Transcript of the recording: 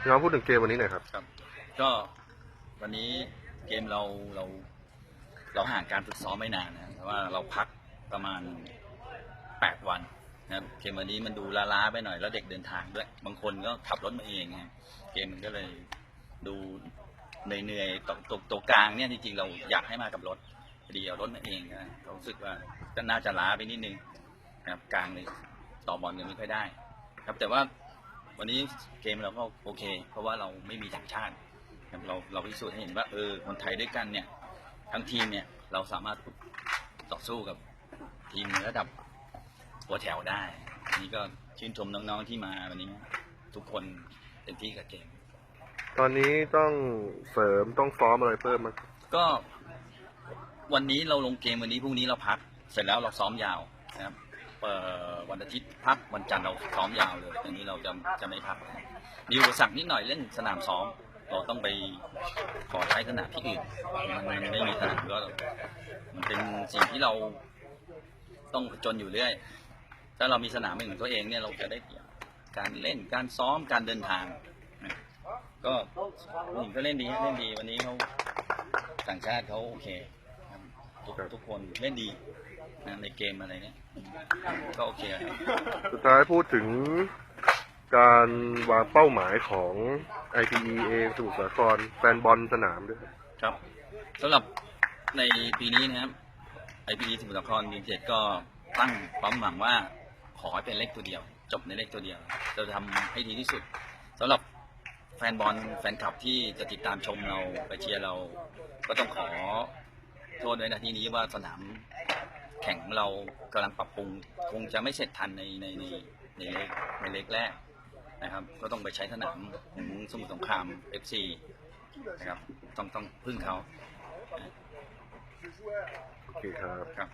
พี่น้องพูดถึงเกมวันนี้หน่อยครับ ครับ ก็วันนี้เกมเราเราเราห่างการฝึกซ้อมไม่นานนะเพราะว่าเราพักประมาณแปดวันนะครับเกมวันนี้มันดูล้าๆไปหน่อยแล้วเด็กเดินทางด้วยบางคนก็ขับรถมาเองไงเกมมันก็เลยดูเหนื่อยๆตกตกตัวกลางเนี่ยจริงๆเราอยากให้มากับรถพอดีเอารถมาเองนะเรารู้สึกว่าก็น่าจะล้าไปนิดนึงนะครับกลางเลยต่อบอลกันไม่ค่อยได้ ครับแต่ว่า วันนี้เกมเราก็โอเค เพราะว่าเราไม่มีต่างชาติเราเราพิสูจน์ให้เห็นว่าเออคนไทยด้วยกันเนี่ยทั้งทีมเนี่ยเราสามารถต่อสู้กับทีมระดับหัวแถวได้นนี้ก็ชื่นชมน้องๆที่มาวันนี้ ทุกคนเต็มที่กับเกม ตอนนี้ต้องเสริมต้องซ้อมอะไรเพิ่มมั้ยก็วันนี้เราลงเกมวันนี้พรุ่งนี้เราพัก เสร็จแล้วเราซ้อมยาวนะครับ วันอาทิตย์พักวันจันทร์เราซ้อมยาวเลยอันนี้เราจะจะไม่พักมีอุปสรรคนิดหน่อยเรื่องสนามซ้อมเราต้องไปขอใช้สนามที่อื่นมันไม่มีสนามก็มันเป็นสิ่งที่เราต้องจนอยู่เรื่อย ถ้าเรามีสนามเป็นของตัวเองเนี่ยเราจะได้เปรียบการเล่นการซ้อมการเดินทาง ก็ผู้หญิงก็เล่นดีเล่นดีวันนี้เขาต่างชาติเขาโอเคทุกทุกคนเล่นดี นะในเกมอะไรเนี่ยก็โอเคครับสุดท้ายพูดถึงการวางเป้าหมายของ IPE เองสมุทรสาครแฟนบอลสนามด้วยครับสำหรับในปีนี้นะครับไอพีสมุทรสาครยูไนเต็ดก็ตั้งความหวังว่าขอให้เป็นเลขตัวเดียว จบในเลขตัวเดียวเราจะทำให้ดีที่สุดสำหรับแฟนบอลแฟนคลับที่จะติดตามชมเราไปเชียร์เรา ก็ต้องขอโทษด้วยนะที่นี้ว่าสนาม แข่งของเรากำลังปรับปรุง คงจะไม่เสร็จทันในในในในเลขในเลขแรกนะครับ ก็ต้องไปใช้สนามของสมุทรสงคราม FC นะครับ ต้องต้องพึ่งเขาโอเคครับครับ